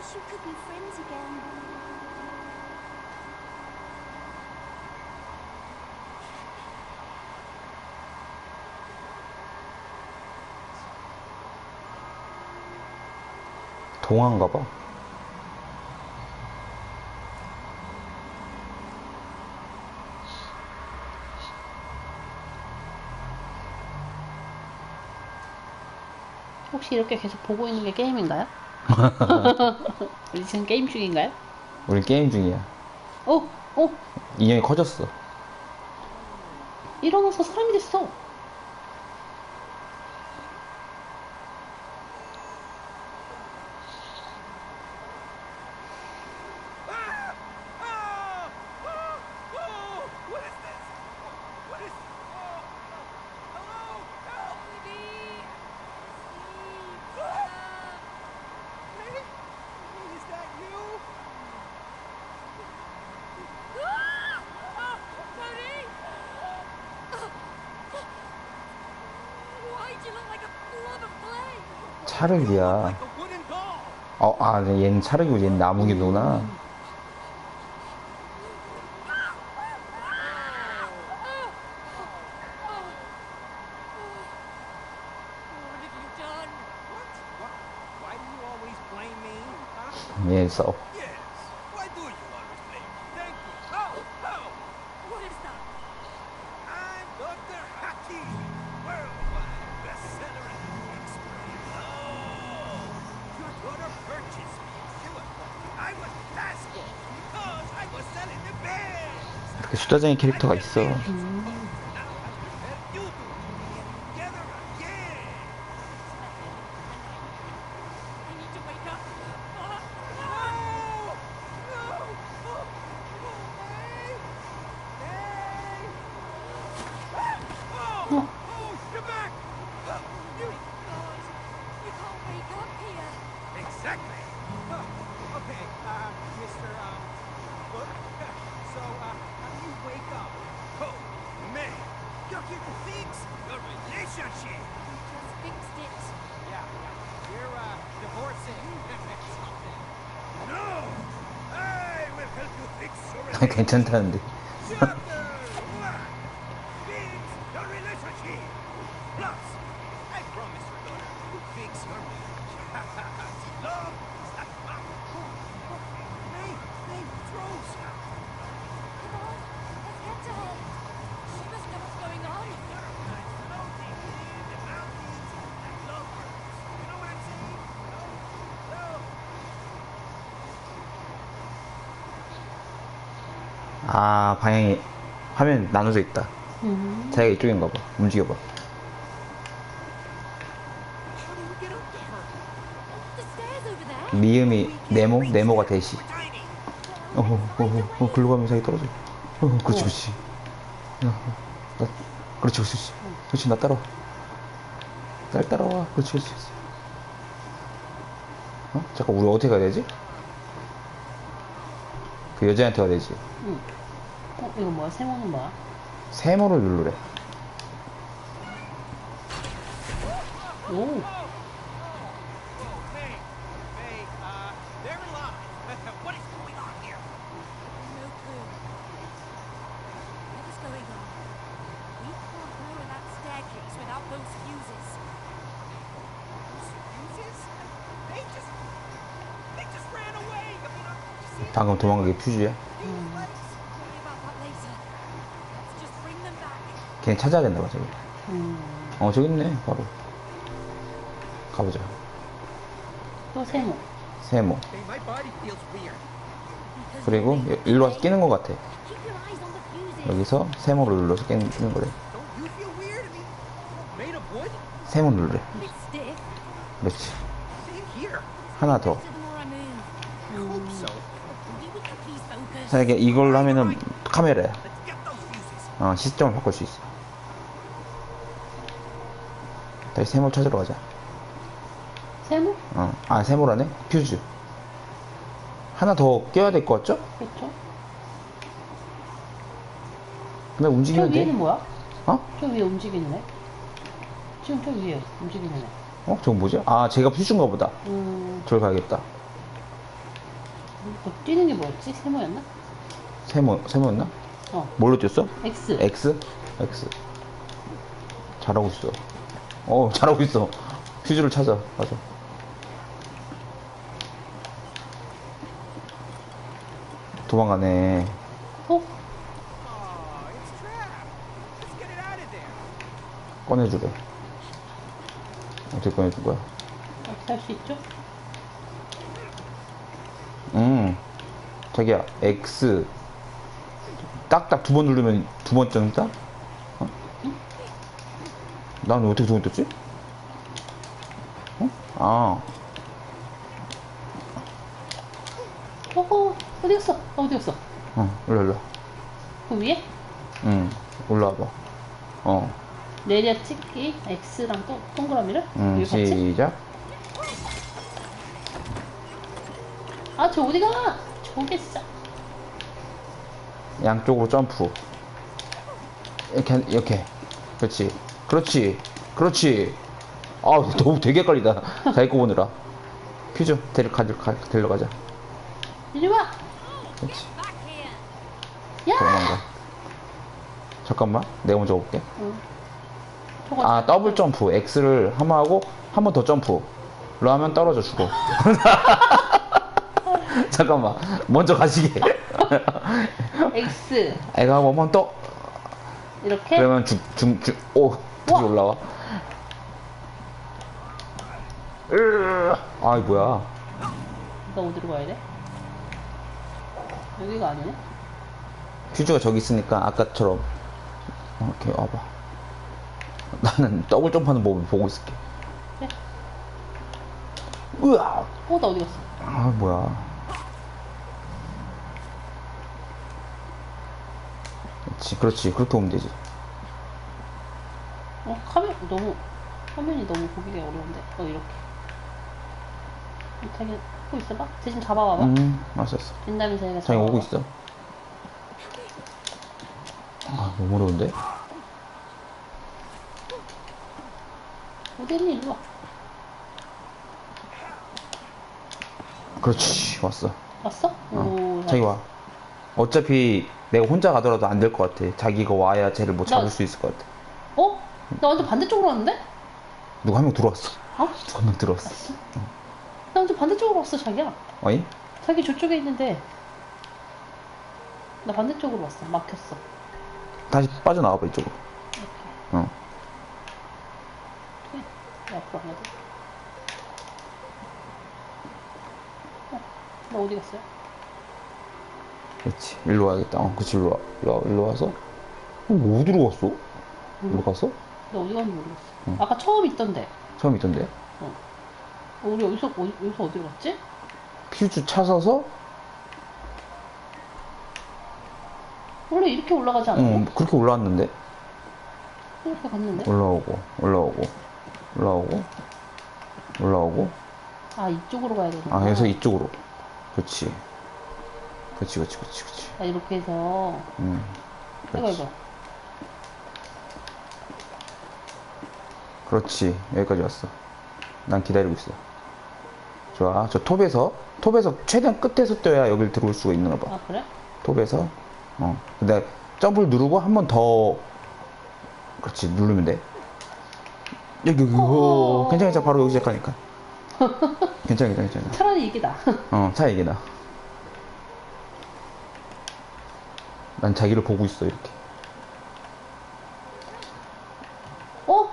wish you could be friends again. 동화인가 봐. 혹시 이렇게 계속 보고 있는 게 게임인가요? 우리 지금 게임 중인가요? 우리 게임 중이야. 어? 어? 인형이 커졌어. 일어나서 사람이 됐어. 차르기야. 어, 아, 네, 얘는 차르기고 얘는 나무기구나. What have you 수다쟁이 캐릭터가 있어. Now 괜찮다는데. 방향이, 화면 나눠져 있다. 음. 자기가 이쪽인가 봐. 움직여봐. 미음이 네모? 네모가 대시. We're tiny. 어, 어, 어, 어, 글로 가면 자기 떨어져. 어, 그렇지, 그렇지. 야, 나, 그렇지, 그렇지, 그렇지. 나 따라와. 날 따라와. 그렇지, 그렇지. 그렇지. 어? 잠깐, 우리 어떻게 가야 되지? 그 여자한테 가야 되지. 응. 어, 이거 뭐야? 세모는 뭐야? 세모를 누르래. 오. Uh, uh, 방금 도망가게 퓨즈야? 걔 찾아야 된다 봐, 저기. 음. 어, 저기 있네, 바로. 가보자. 또 세모. 세모. 그리고 일로 와서 끼는 것 같아. 여기서 세모를 눌러서 끼는, 거래. 세모 stiff. 그렇지. 하나 더. 자, 이게 이걸로 하면은 카메라야. 어, 시점을 바꿀 수 있어. 다시 세모 찾으러 가자. 세모? 어, 아, 세모라네? 퓨즈. 하나 더 껴야 될 것 같죠? 그렇죠. 근데 저 움직이면 위에는 돼. 뭐야? 어? 저 위에 움직이는 애? 지금 저 위에 움직이는 애. 어? 저거 뭐지? 아, 제가 퓨즈인가 보다. 음. 저기 가야겠다. 그 뛰는 게 뭐였지? 세모였나? 세모, 세모였나? 어. 뭘로 뛰었어? X. X? X. 잘하고 있어. 어, 잘하고 있어. 퓨즈를 찾아. 맞아. 도망가네. 어? 꺼내주래. 어떻게 꺼내준 거야? 어떻게 할수 있죠? 음. 자기야, X. 딱딱 두 번 누르면 두 번째는 따? 어? 난 어떻게 두번 떴지? 어? 아. 어허, 어디 갔어? 어디 갔어? 어, 일로, 일로. 그 위에? 응, 올라와봐. 어, 내려 찍기, X랑 또 동그라미를? 응, 같이? 시작. 아, 저 어디가? 저게 진짜. 양쪽으로 점프. 이렇게, 이렇게. 그렇지. 그렇지. 그렇지. 아우, 너무 되게 헷갈리다. 자기 거 보느라. 퓨즈, 데려, 가, 가, 데려가자. 이리 와! 그렇지. 야! 도망가. 잠깐만. 내가 먼저 볼게. 응. 저거 아, 더블 점프. X를 한번 하고, 한 번 더 점프. 로 하면 떨어져 죽어. 잠깐만. 먼저 가시게. X. 애가 한번 떠. 이렇게? 그러면 죽, 죽, 죽, 오, 다시 우와. 올라와. 으, 아이, 뭐야. 너 어디로 가야 돼? 여기가 아니네? 퓨즈가 저기 있으니까 아까처럼 어, 이렇게 와봐. 나는 더블 점프하는 법을 보고 있을게. 그래. 으아! 어, 나 어디 갔어? 아, 뭐야. 그렇지, 그렇지. 그렇게 오면 되지. 어, 화면, 너무, 화면이 너무 보기가 어려운데. 어, 이렇게. 자기, 하고 있어봐. 대신 잡아봐봐. 음, 알았어. 된다면 자기가 자기 오고. 있어. 아, 너무 어려운데? 어디 있니? 일로 와. 그렇지, 왔어. 왔어? 어, 오, 자기 와. 어차피 내가 혼자 가더라도 안 될 것 같아. 자기가 와야 쟤를 뭐 잡을 나- 수 있을 것 같아. 어? 나 완전 반대쪽으로 왔는데? 누가 한 명 들어왔어. 어? 누가 한 명 들어왔어. 나 완전 반대쪽으로 왔어, 자기야. 어이? 자기 저쪽에 있는데. 나 반대쪽으로 왔어. 막혔어. 다시 빠져나와봐, 이쪽으로. 이렇게. 어. 왜 앞으로 안 가지? 어, 나 어디 갔어요? 그렇지. 일로 와야겠다. 어, 그치, 일로 와. 일로, 와. 일로 와서. 어, 어디로 갔어? 일로 갔어? 나 어디 갔는지 모르겠어. 응. 아까 처음 있던데. 처음 있던데. 어, 우리 여기서, 어디, 여기서 어디로 갔지? 퓨즈 찾아서, 원래 이렇게 올라가지 않았어? 응, 그렇게 올라왔는데. 이렇게 갔는데? 올라오고, 올라오고, 올라오고, 올라오고. 아, 이쪽으로 가야 되구나. 아, 그래서 이쪽으로. 그렇지. 그렇지, 그렇지, 그렇지, 그렇지. 아, 이렇게 해서. 응. 이거. 이거. 그렇지. 여기까지 왔어. 난 기다리고 있어. 좋아. 저 톱에서, 톱에서 최대한 끝에서 떠야 여길 들어올 수가 있나 봐. 아, 그래? 톱에서. 어. 근데 점프를 누르고 한 번 더, 그렇지. 누르면 돼. 여기, 여기, 오. 괜찮아, 괜찮아. 바로 여기 시작하니까. 괜찮아, 괜찮아, 괜찮아. 차라리 이게 나. 어, 차 얘기다. 난 자기를 보고 있어, 이렇게. 어?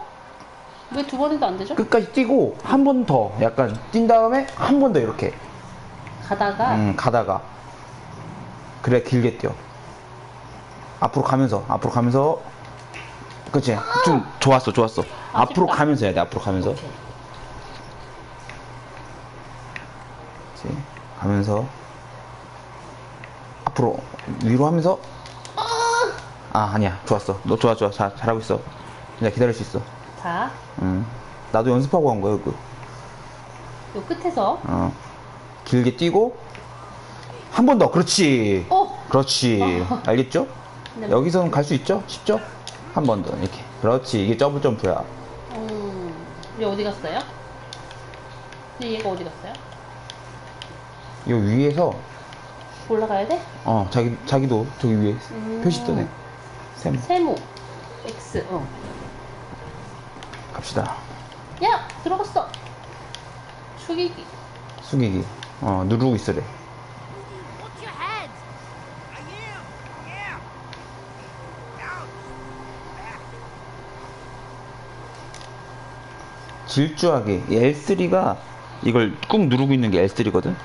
왜 두 번에도 안 되죠? 끝까지 뛰고, 한 번 더, 약간, 뛴 다음에, 한 번 더 이렇게. 가다가. 음, 가다가. 그래, 길게 뛰어. 앞으로 가면서, 앞으로 가면서. 그치? 좀 좋았어, 좋았어. 앞으로 아쉽다. 가면서 해야 돼, 앞으로 가면서. 오케이. 그치? 가면서. 앞으로, 위로 하면서. 아, 아니야. 좋았어. 너 좋아, 좋아. 잘, 잘하고 있어. 이제 기다릴 수 있어. 자, 응. 나도 연습하고 간 거야, 그. 요 끝에서. 어. 길게 뛰고, 한 번 더. 그렇지. 어? 그렇지. 알겠죠? 네. 여기서는 갈 수 있죠? 쉽죠? 한 번 더. 이렇게. 그렇지. 이게 더블 점프야. 음, 얘 어디 갔어요? 근데 얘가 어디 갔어요? 이 위에서 올라가야 돼? 어 자기 자기도 저기 위에 음. 표시 뜨네 샘 세모. X. 어. 갑시다 야! 들어갔어! 숙이기. 숙이기 어 누르고 있으래. 질주하게 L3가 이걸 꾹 누르고 있는 게 L3거든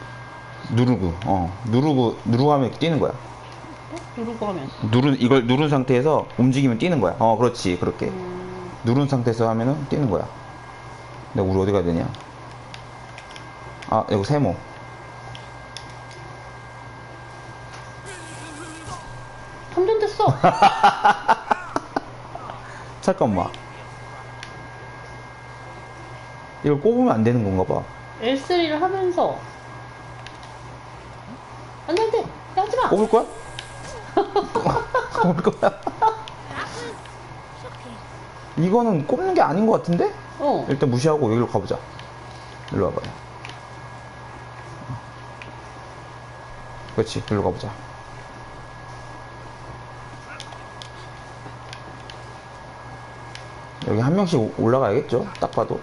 누르고 어 누르고 누르고 하면 뛰는 거야 어? 누르고 하면. 누른 이걸 누른 상태에서 움직이면 뛰는 거야 어 그렇지 그렇게 음, 누른 상태에서 하면은 뛰는 거야 근데 우리 어디 가야 되냐 아 여기 세모 참전됐어! 잠깐만 이걸 꼽으면 안 되는 건가 봐 L3를 하면서. 안 돼, 안 돼! 야, 하지 마! 꼽을 거야? 꼽을 거야? 이거는 꼽는 게 아닌 것 같은데? 어. 일단 무시하고 여기로 가보자. 일로 와봐요. 그렇지, 일로 가보자. 여기 한 명씩 오- 올라가야겠죠? 딱 봐도.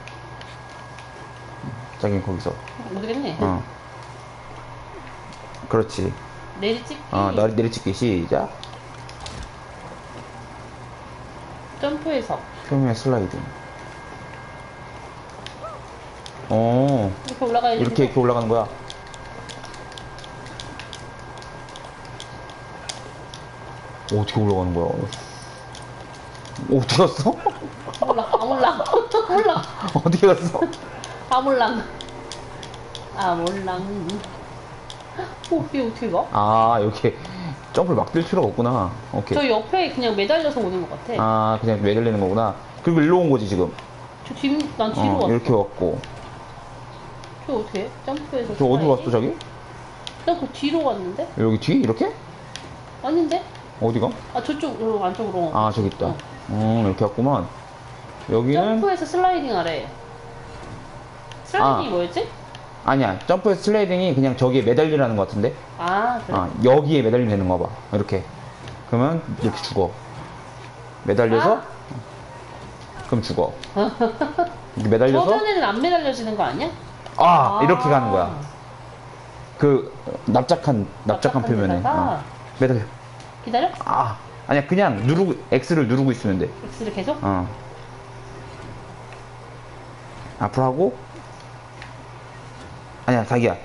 자기는 거기서. 모르겠네. 어. 그렇지. 내리찍기. 어, 나 내리찍기 시작. 점프해서. 표면 슬라이딩. 어, 이렇게 올라가야지. 이렇게 이렇게 올라가는 거야. 어, 어떻게 올라가는 거야? 어, 어떻게 갔어? 몰라, 아 몰라. 몰라. 어떻게 갔어? 아 몰랑. 아 몰랑. 어, 이게 어떻게 가? 아, 이렇게 점프를 막 뛸 필요가 없구나. 오케이. 저 옆에 그냥 매달려서 오는 것 같아. 아, 그냥 매달리는 거구나. 그리고 일로 온 거지, 지금. 저 뒤, 난 뒤로 어, 왔어. 이렇게 왔고. 저 어떻게 해? 점프해서. 저 어디로 갔어, 자기? 나그 뒤로 갔는데? 여기 뒤? 이렇게? 아닌데? 어디가? 아 저쪽, 요 안쪽으로. 아, 저기 있다. 어. 음, 이렇게 왔구만. 여기는 점프해서 슬라이딩 하래. 슬라이딩이 아. 뭐였지? 아니야. 점프 슬라이딩이 그냥 저기에 매달리라는 것 같은데. 아, 그래. 아, 여기에 매달리면 되는 거 봐. 이렇게. 그러면 이렇게 죽어. 매달려서 아. 그럼 죽어. 이렇게 매달려서 저번에는 안 매달려지는 거 아니야? 아, 이렇게 가는 거야. 그 납작한 납작한 납작한 표면에? 어. 매달려. 기다려? 아, 아니야. 그냥 누르고 X를 누르고 있으면 돼. X를 계속? 어. 앞으로 하고 아니야 자기야.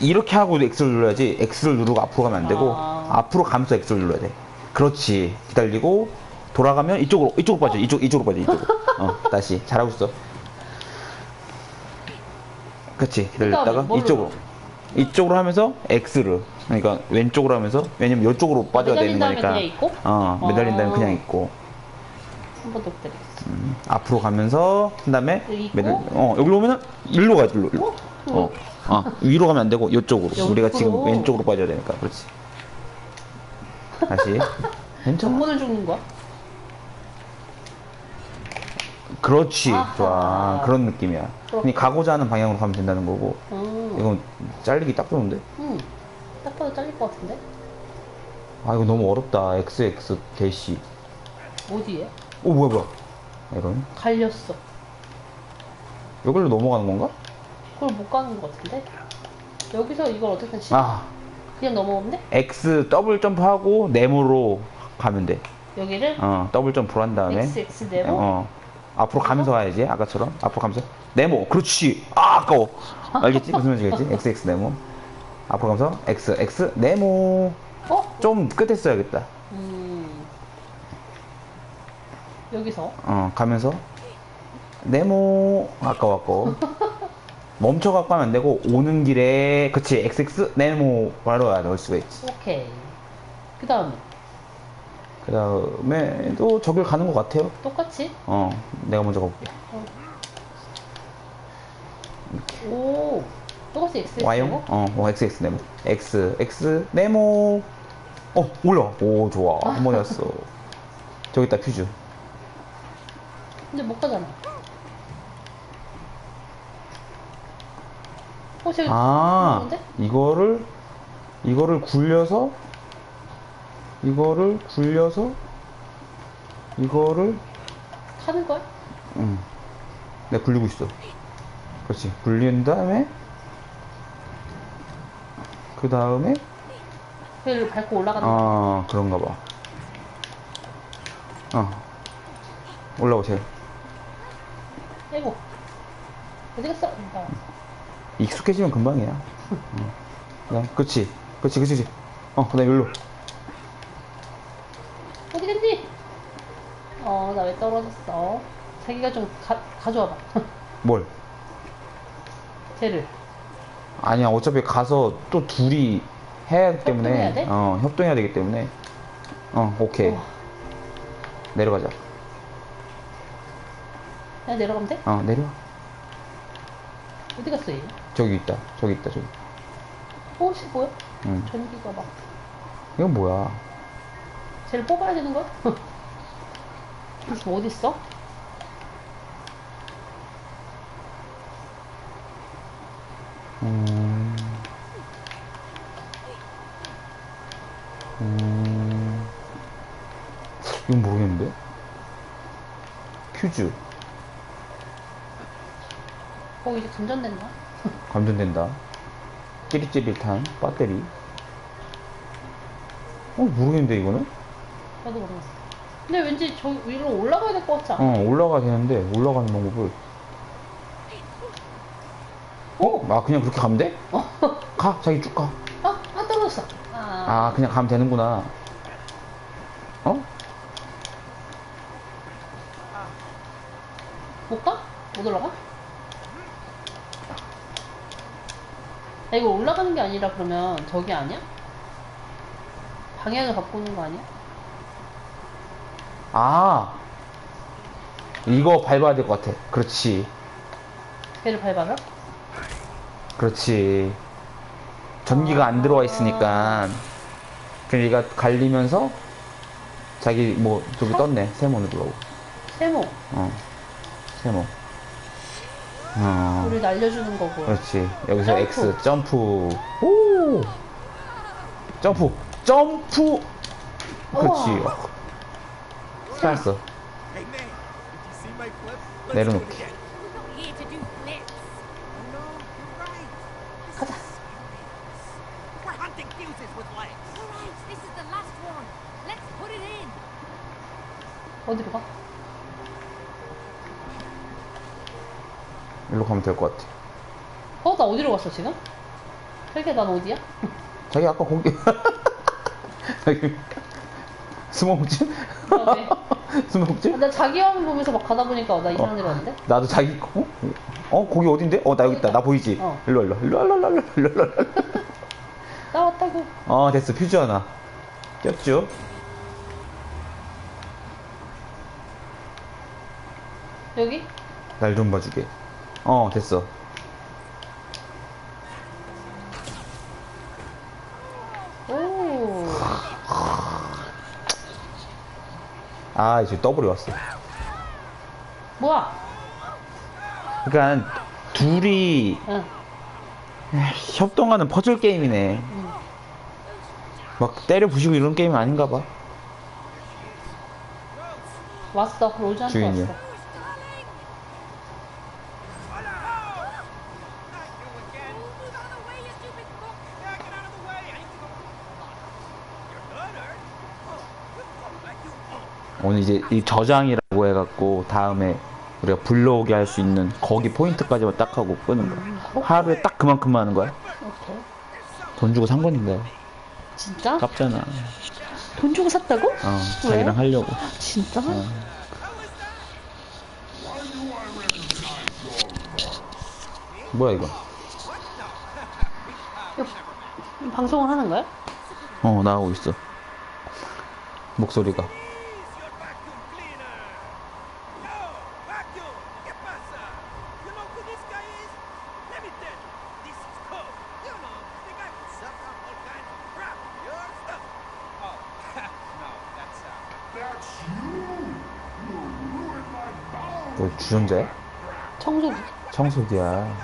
이렇게 하고 X를 눌러야지 X를 누르고 앞으로 가면 안 되고 아. 앞으로 가면서 X를 눌러야 돼. 그렇지. 기다리고 돌아가면 이쪽으로 이쪽으로 빠져. 이쪽 이쪽으로 빠져. 이쪽으로. 어 다시. 잘하고 있어. 그렇지. 기다렸다가 뭘로 이쪽으로. 이쪽으로 하면서 X를. 그러니까 왼쪽으로 하면서 왜냐면 이쪽으로 빠져야 되는 거니까? 어 매달린 다음에 어. 그냥 있고 한 번더 기다리겠어. 앞으로 가면서 그 다음에 여기 있고? 매달 어 여기로 오면은 일로 가지 일로 일로 어? 어, 어 위로 가면 안 되고 이쪽으로 우리가 지금 옆으로. 왼쪽으로 빠져야 되니까 그렇지 다시 괜찮아 전문을 죽는 거야? 그렇지 아하. 좋아 그런 느낌이야 그냥 가고자 하는 방향으로 가면 된다는 거고 음. 이건 잘리기 딱 좋은데 음. 딱 봐도 잘릴 것 같은데? 아 이거 너무 어렵다 XX 개시 어디에? 오 뭐야 뭐야? 이런. 갈렸어. 여기로 넘어가는 건가? 그걸 못 가는 것 같은데? 여기서 이걸 어떻게 시 아. 그냥 넘어오면 돼? X 더블 점프하고 네모로 가면 돼. 여기를? 어, 더블 점프를 한 다음에. XX 네모? 어, 앞으로 가면서 가야지 아까처럼. 앞으로 가면서. 네모! 그렇지! 아 아까워! 알겠지? 무슨 말인지 알겠지? XX 네모. 앞으로 가면서 X X 네모. 어? 좀 끝에 써야겠다. 음. 여기서 어 가면서 네모 아까워 아까워 멈춰 갖고 하면 안 되고 오는 길에 그치 XX 네모 바로 넣을 수가 있지 오케이. 그 다음에 그 다음에 또 저길 가는 것 같아요 똑같이 어 내가 먼저 가볼게 오 똑같이 XX Y형? 네모? 어, 어, XX 네모. X, X, 네모. 어, 올라. 오, 좋아. 한 번에 왔어. 저기 있다, 퓨즈. 근데 못 가잖아. 어, 저기 아, 들어오는데? 이거를 이거를 굴려서 이거를 굴려서 이거를 타는 거야? 응. 내가 굴리고 있어. 그렇지. 굴린 다음에 그 다음에 배를 밟고 올라가는 거. 아 그런가 봐. 어 올라오세요. 아이고. 어디 갔어? 나. 익숙해지면 금방이야. 어. 그다음 그렇지, 그렇지, 그렇지. 그렇지. 어 그 다음 여기로. 어디 갔니? 어, 나 왜 떨어졌어? 자기가 좀 가, 가져와봐. 뭘? 쟤를. 아니야 어차피 가서 또 둘이 해야 하기 때문에 협동해야 돼? 어 협동해야 되기 때문에 어 오케이 우와. 내려가자. 그냥 내려가면 돼? 어 내려와. 어디 갔어, 얘? 저기 있다. 저기 있다. 저기. 어, 씨, 뭐야? 응. 전기가 막. 이건 뭐야? 쟤를 뽑아야 되는 거야? 어디 있어? 음. 음. 이건 모르겠는데? 퓨즈. 어, 이제 감전된다. 감전된다. 찌릿찌릿한 배터리. 어, 모르겠는데, 이거는? 나도 모르겠어. 근데 왠지 저 위로 올라가야 될 것 같지 않아? 어, 올라가야 되는데, 올라가는 방법을. 어? 아, 그냥 그렇게 가면 돼? 가, 자기 쭉 가. 아, 아, 떨어졌어. 아, 아, 그냥 가면 되는구나. 어? 못 가? 못 올라가? 야, 이거 올라가는 게 아니라 그러면 저기 아니야? 방향을 바꾸는 거 아니야? 아. 이거 밟아야 될 것 같아. 그렇지. 배를 밟아서? 그렇지. 전기가 안 들어와 있으니까. 그냥 얘가 갈리면서 자기 뭐 저기 떴네. 세모 누르라고. 세모. 어. 세모. 어. 우리 날려주는 거고. 그렇지. 여기서 점프. X 점프. 오. 점프. 점프. 그렇지. 어. 잘했어. 내려놓기. We're not here 일로 가면 될 것 같아. 어, 나 어디로 갔어, 지금? 자기야, 난 어디야? 자기 아까 거기. 자기. 스모크집? 아, 네. 스모크집? 아, 나 자기 화면 보면서 막 가다 보니까 나 이상한 데로 왔는데? 어, 나도 자기, 어? 어, 거기 어딘데? 어, 나 여기 있다. 나 보이지? 어. 일로, 일로, 일로, 일로, 일로, 일로, 일로. 나 왔다고. 어, 됐어. 퓨즈 하나. 꼈죠? 여기? 날 좀 봐주게. 어 됐어. 오. 아 이제 더블이 왔어. 뭐야? 그러니까 둘이 응. 협동하는 퍼즐 게임이네. 막 때려 부시고 이런 게임 아닌가 봐. 왔어. 로즈한테. 왔어. 오늘 이제 이 저장이라고 해갖고 다음에 우리가 불러오게 할 수 있는 거기 포인트까지만 딱 하고 끄는 거야. 하루에 딱 그만큼만 하는 거야. 오케이. 돈 주고 산 거니까. 진짜? 깝잖아. 돈 주고 샀다고? 어, 자기랑 하려고. 진짜? 뭐야 이거? 이거 방송을 하는 거야? 어 나오고 있어. 목소리가. 주전자야? 청소기. 청소기야.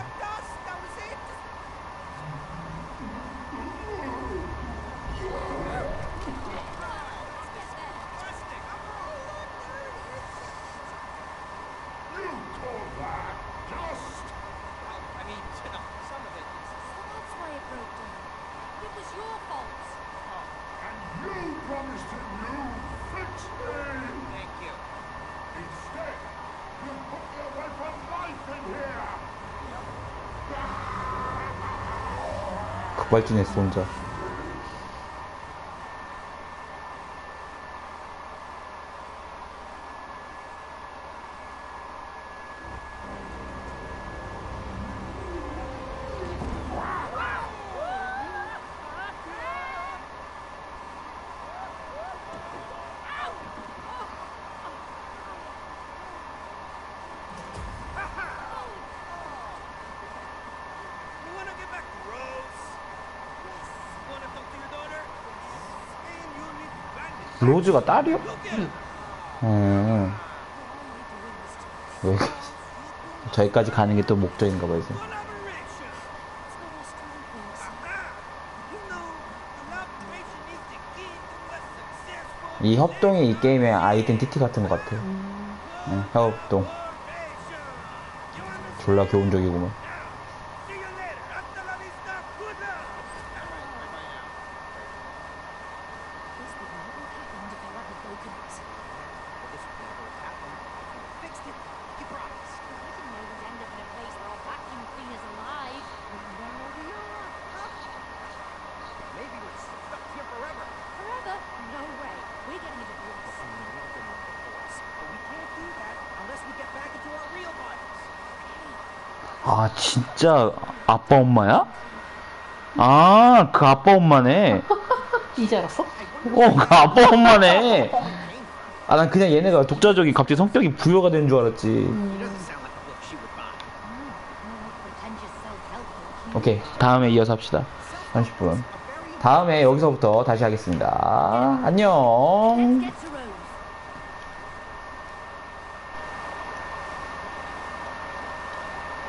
급발진했어 혼자 로즈가 딸이요? 음. 왜 저기까지 가는 게 또 목적인가 봐요 이 협동이 이 게임의 아이덴티티 같은 것 같아 응, 협동 formation. You understand? 졸라 교훈적이구만 아 진짜 아빠 엄마야? 아 그 아빠 엄마네 이제 알았어? 어 그 아빠 엄마네 아 난 그냥 얘네가 독자적인 갑자기 성격이 부여가 된줄 알았지. 오케이 다음에 이어서 합시다 30분 다음에 여기서부터 다시 하겠습니다 안녕